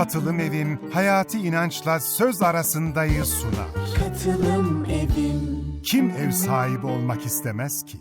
Katılım Evim Hayati İnanç'la Söz Arasındayı sunar. Katılım Evim Kim ev sahibi olmak istemez ki?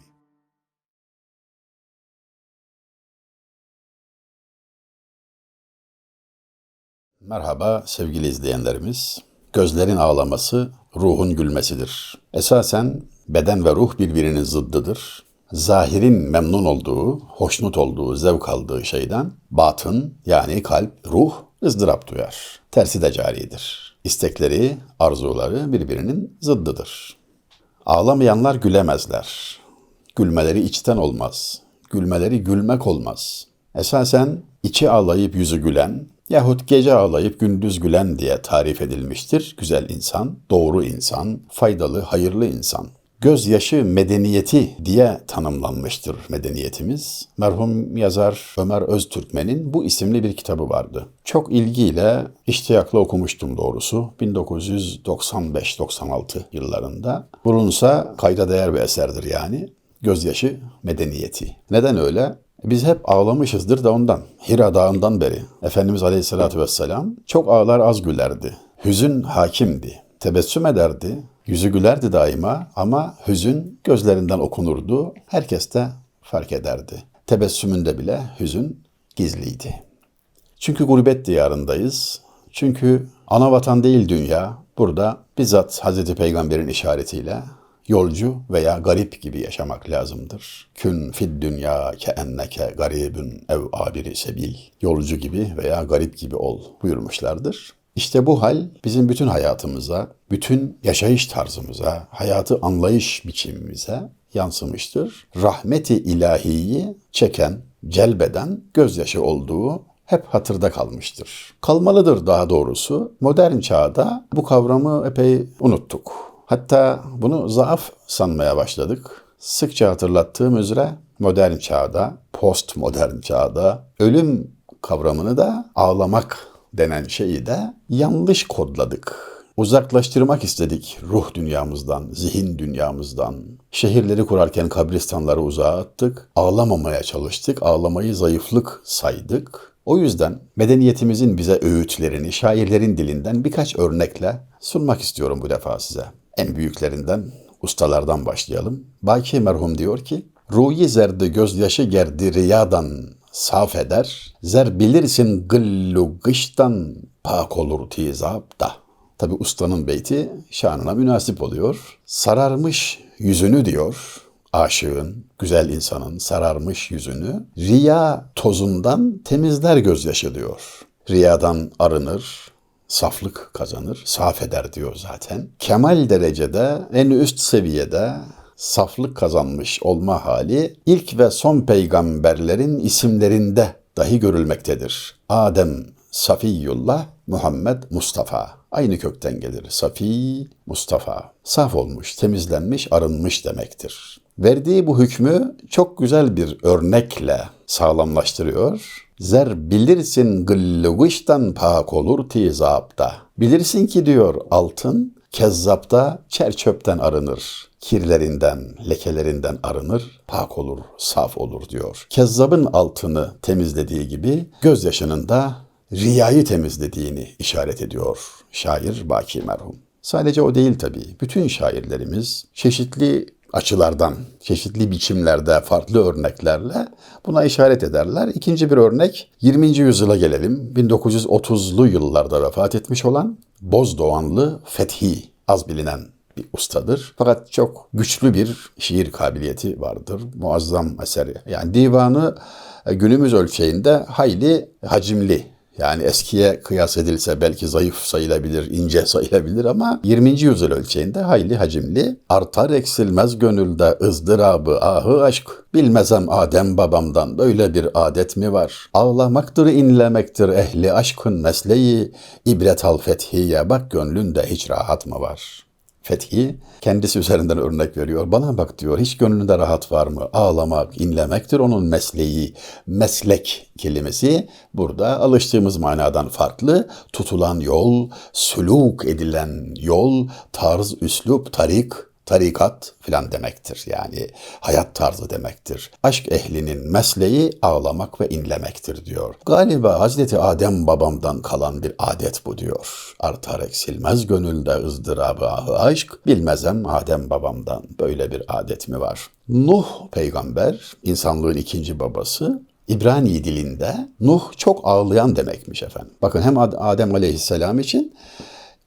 Merhaba sevgili izleyenlerimiz. Gözlerin ağlaması ruhun gülmesidir. Esasen beden ve ruh birbirinin zıddıdır. Zahirin memnun olduğu, hoşnut olduğu, zevk aldığı şeyden batın yani kalp, ruh ızdırap duyar. Tersi de caridir. İstekleri, arzuları birbirinin zıddıdır. Ağlamayanlar gülemezler. Gülmeleri içten olmaz. Gülmeleri gülmek olmaz. Esasen içi ağlayıp yüzü gülen yahut gece ağlayıp gündüz gülen diye tarif edilmiştir güzel insan, doğru insan, faydalı, hayırlı insan. Gözyaşı medeniyeti diye tanımlanmıştır medeniyetimiz. Merhum yazar Ömer Öztürkmen'in bu isimli bir kitabı vardı. Çok ilgiyle, iştiyakla okumuştum doğrusu. 1995-96 yıllarında. Bulunsa kayda değer bir eserdir yani. Gözyaşı medeniyeti. Neden öyle? Biz hep ağlamışızdır da ondan. Hira Dağı'ndan beri Efendimiz Aleyhisselatü Vesselam çok ağlar az gülerdi. Hüzün hakimdi. Tebessüm ederdi. Yüzü gülerdi daima ama hüzün gözlerinden okunurdu. Herkes de fark ederdi. Tebessümünde bile hüzün gizliydi. Çünkü gurbet diyarındayız. Çünkü ana vatan değil dünya. Burada bizzat Hazreti Peygamber'in işaretiyle yolcu veya garip gibi yaşamak lazımdır. Kün fid dünya ke enneke garibün ev abiri sebil. Yolcu gibi veya garip gibi ol buyurmuşlardır. İşte bu hal bizim bütün hayatımıza, bütün yaşayış tarzımıza, hayatı anlayış biçimimize yansımıştır. Rahmeti ilahiyi çeken, celbeden gözyaşı olduğu hep hatırda kalmıştır. Kalmalıdır daha doğrusu. Modern çağda bu kavramı epey unuttuk. Hatta bunu zaaf sanmaya başladık. Sıkça hatırlattığım üzere modern çağda, postmodern çağda ölüm kavramını da ağlamak denen şeyi de yanlış kodladık. Uzaklaştırmak istedik ruh dünyamızdan, zihin dünyamızdan. Şehirleri kurarken kabristanları uzağa attık. Ağlamamaya çalıştık. Ağlamayı zayıflık saydık. O yüzden medeniyetimizin bize öğütlerini şairlerin dilinden birkaç örnekle sunmak istiyorum bu defa size. En büyüklerinden, ustalardan başlayalım. Baki merhum diyor ki, Ruyi zerdi gözyaşı gerdi riyadan saf eder, zer bilirsin gıllu gıştan pak olur tizapta. Tabi ustanın beyti şanına münasip oluyor. Sararmış yüzünü diyor aşığın, güzel insanın sararmış yüzünü riya tozundan temizler gözyaşı diyor. Riyadan arınır, saflık kazanır, saf eder diyor zaten. Kemal derecede, en üst seviyede saflık kazanmış olma hali ilk ve son peygamberlerin isimlerinde dahi görülmektedir. Adem Safiyullah, Muhammed Mustafa. Aynı kökten gelir. Safi, Mustafa. Saf olmuş, temizlenmiş, arınmış demektir. Verdiği bu hükmü çok güzel bir örnekle sağlamlaştırıyor. Zer bilirsin gılluguştan pak olur tizapta. Bilirsin ki diyor altın, kezzapta çer çöpten arınır. Kirlerinden, lekelerinden arınır, pak olur, saf olur diyor. Kezzabın altını temizlediği gibi gözyaşının da riyayı temizlediğini işaret ediyor şair Baki merhum. Sadece o değil tabii. Bütün şairlerimiz çeşitli açılardan, çeşitli biçimlerde, farklı örneklerle buna işaret ederler. İkinci bir örnek 20. yüzyıla gelelim. 1930'lu yıllarda vefat etmiş olan Bozdoğanlı Fethi az bilinen bir ustadır. Fakat çok güçlü bir şiir kabiliyeti vardır. Muazzam eseri. Yani divanı günümüz ölçeğinde hayli hacimli yani eskiye kıyas edilse belki zayıf sayılabilir, ince sayılabilir ama 20. yüzyıl ölçeğinde hayli hacimli. Artar eksilmez gönülde ızdırabı ahı aşk. Bilmezem Adem babamdan böyle bir adet mi var? Ağlamaktır inlemektir ehli aşkın mesleği. İbret al fethiye bak gönlünde hiç rahat mı var?'' Fethi kendisi üzerinden örnek veriyor. Bana bak diyor hiç gönlünde rahat var mı? Ağlamak, inlemektir onun mesleği. Meslek kelimesi burada alıştığımız manadan farklı. Tutulan yol, süluk edilen yol, tarz, üslup, tarik, tarikat filan demektir. Yani hayat tarzı demektir. Aşk ehlinin mesleği ağlamak ve inlemektir diyor. Galiba Hazreti Adem babamdan kalan bir adet bu diyor. Artar eksilmez gönülde ızdırabı ahı aşk, bilmezem Adem babamdan böyle bir adet mi var? Nuh peygamber, insanlığın ikinci babası, İbrani dilinde Nuh çok ağlayan demekmiş efendim. Bakın hem Adem aleyhisselam için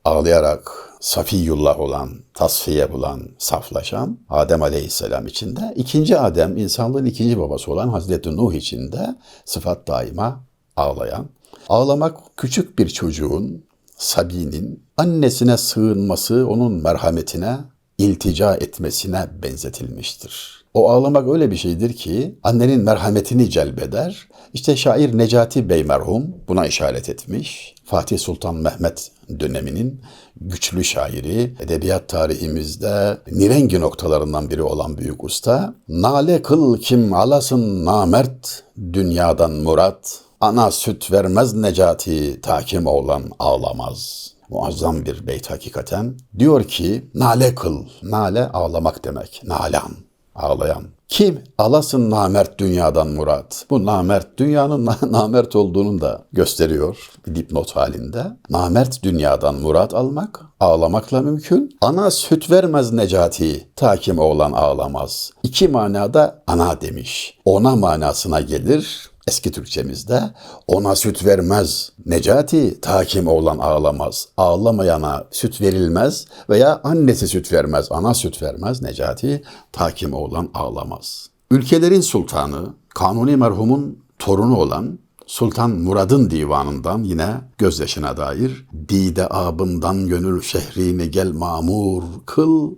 ağlayarak Safiyullah olan, tasfiye bulan, saflaşan Adem Aleyhisselam için de ikinci Adem, insanlığın ikinci babası olan Hazreti Nuh için de sıfat daima ağlayan. Ağlamak küçük bir çocuğun, Sabi'nin annesine sığınması, onun merhametine iltica etmesine benzetilmiştir. O ağlamak öyle bir şeydir ki annenin merhametini celbeder. İşte şair Necati Bey merhum buna işaret etmiş. Fatih Sultan Mehmet döneminin güçlü şairi, edebiyat tarihimizde nirengi noktalarından biri olan büyük usta. Nale kıl kim alasın namert, dünyadan murat, ana süt vermez Necati, takim oğlan ağlamaz.'' muazzam bir beyt hakikaten. Diyor ki nale kıl. Nale ağlamak demek. Nalan. Ağlayan. Kim alasın namert dünyadan murat. Bu namert dünyanın namert olduğunu da gösteriyor dipnot halinde. Namert dünyadan murat almak ağlamakla mümkün. Ana süt vermez Necati, takim oğlan ağlamaz. İki manada ana demiş. Ona manasına gelir eski Türkçemizde ona süt vermez Necati takim oğlan ağlamaz. Ağlamayana süt verilmez veya annesi süt vermez, ana süt vermez Necati takim oğlan ağlamaz. Ülkelerin sultanı Kanuni merhumun torunu olan Sultan Murad'ın divanından yine gözyaşına dair Dide abından gönül şehrini gel mamur kıl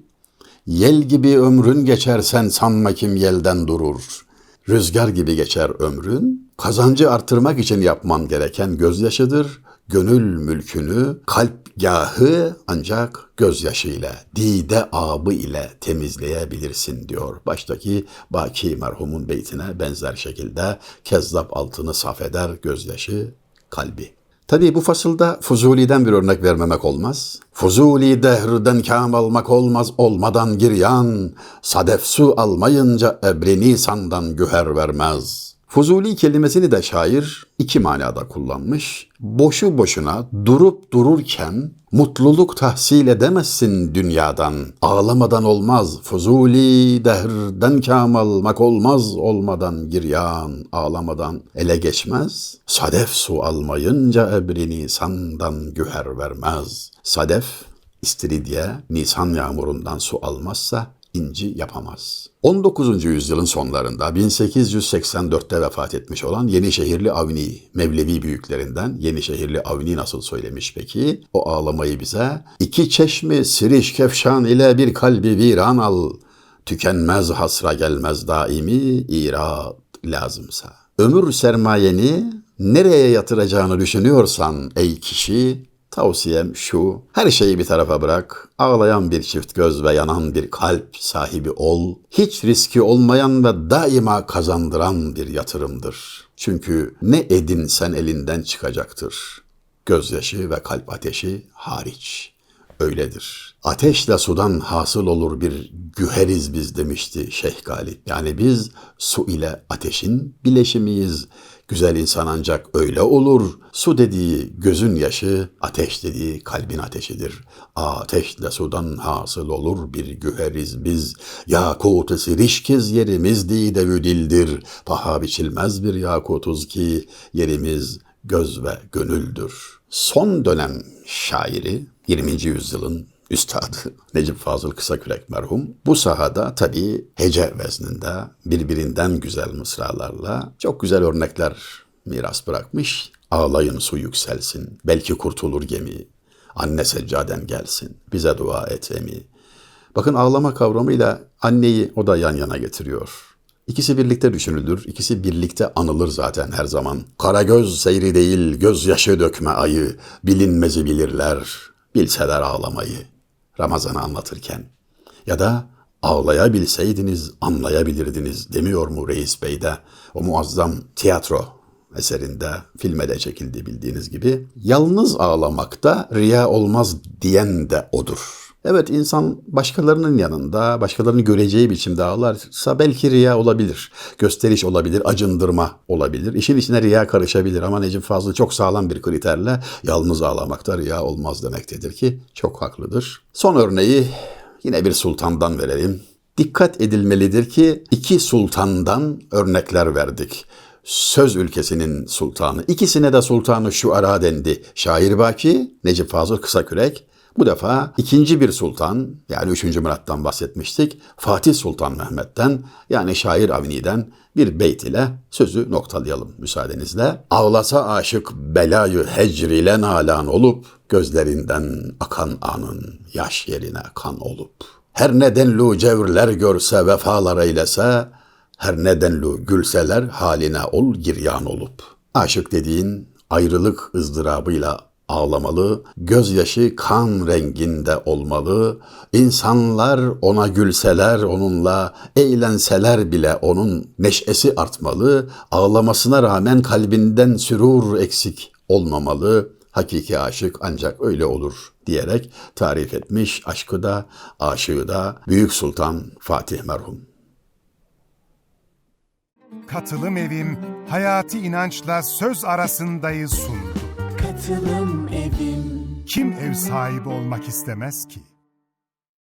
Yel gibi ömrün geçer sen sanma kim yelden durur. Rüzgar gibi geçer ömrün, kazancı artırmak için yapman gereken gözyaşıdır. Gönül mülkünü, kalp gahı ancak gözyaşıyla, dide abı ile temizleyebilirsin diyor. Baştaki Baki merhumun beytine benzer şekilde kezzap altını saf eder gözyaşı kalbi. Tabii bu fasılda Fuzuli'den bir örnek vermemek olmaz. Fuzuli dehrden kam almak olmaz olmadan giryan, sadef su almayınca ebri nisandan güher vermez.'' Fuzuli kelimesini de şair iki manada kullanmış. Boşu boşuna durup dururken mutluluk tahsil edemezsin dünyadan. Ağlamadan olmaz. Fuzuli dehrden kam almak olmaz olmadan giryan. Ağlamadan ele geçmez. Sadef su almayınca ebri nisandan güher vermez. Sadef istiridye Nisan yağmurundan su almazsa inci yapamaz. 19. yüzyılın sonlarında 1884'te vefat etmiş olan Yenişehirli Avni, Mevlevi büyüklerinden Yenişehirli Avni nasıl söylemiş peki? O ağlamayı bize iki çeşmi siriş kefşan ile bir kalbi viran al. Tükenmez hasra gelmez daimi irat lazımsa. Ömür sermayeni nereye yatıracağını düşünüyorsan ey kişi Tavsiyem şu, her şeyi bir tarafa bırak, ağlayan bir çift göz ve yanan bir kalp sahibi ol, hiç riski olmayan ve daima kazandıran bir yatırımdır. Çünkü ne edin sen elinden çıkacaktır. Gözyaşı ve kalp ateşi hariç. Öyledir. Ateşle sudan hasıl olur bir güheriz biz demişti Şeyh Galip. Yani biz su ile ateşin bileşimiyiz. Güzel insan ancak öyle olur. Su dediği gözün yaşı, ateş dediği kalbin ateşidir. Ateşle sudan hasıl olur bir güheriz biz. Yakut-ı sirişkiz yerimiz dide dildir. Paha biçilmez bir yakutuz ki yerimiz göz ve gönüldür. Son dönem şairi 20. yüzyılın üstadı Necip Fazıl Kısakürek merhum bu sahada tabii hece vezninde birbirinden güzel mısralarla çok güzel örnekler miras bırakmış. Ağlayın su yükselsin, belki kurtulur gemi. Anne seccaden gelsin, bize dua et emi. Bakın ağlama kavramıyla anneyi o da yan yana getiriyor. İkisi birlikte düşünülür, ikisi birlikte anılır zaten her zaman. Kara göz seyri değil, gözyaşı dökme ayı, bilinmezi bilirler, bilseler ağlamayı. Ramazan'ı anlatırken ya da ağlayabilseydiniz anlayabilirdiniz demiyor mu Reis Bey de o muazzam tiyatro eserinde filme de çekildi bildiğiniz gibi. Yalnız ağlamakta riya olmaz diyen de odur. Evet insan başkalarının yanında, başkalarının göreceği biçimde ağlarsa belki riya olabilir. Gösteriş olabilir, acındırma olabilir. İşin içine riya karışabilir ama Necip Fazıl çok sağlam bir kriterle yalnız ağlamakta riya olmaz demektedir ki çok haklıdır. Son örneği yine bir sultandan verelim. Dikkat edilmelidir ki iki sultandan örnekler verdik. Söz ülkesinin sultanı. İkisine de sultanı şuara dendi. Şair Baki, Necip Fazıl Kısakürek. Bu defa ikinci bir sultan yani 3. Murat'tan bahsetmiştik. Fatih Sultan Mehmet'ten yani şair Avni'den bir beyt ile sözü noktalayalım müsaadenizle. Ağlasa aşık belayı hecrile nalan olup gözlerinden akan anın yaş yerine kan olup. Her nedenlu cevrler görse vefalar eylese, her nedenlu gülseler haline ol giryan olup. Aşık dediğin ayrılık ızdırabıyla ağlamalı, gözyaşı kan renginde olmalı, insanlar ona gülseler onunla, eğlenseler bile onun neşesi artmalı, ağlamasına rağmen kalbinden sürur eksik olmamalı, hakiki aşık ancak öyle olur diyerek tarif etmiş aşkı da aşığı da Büyük Sultan Fatih merhum. Katılım Evim Hayati İnanç'la Söz Arasındayı sundu. Katılım Evim Kim ev sahibi olmak istemez ki?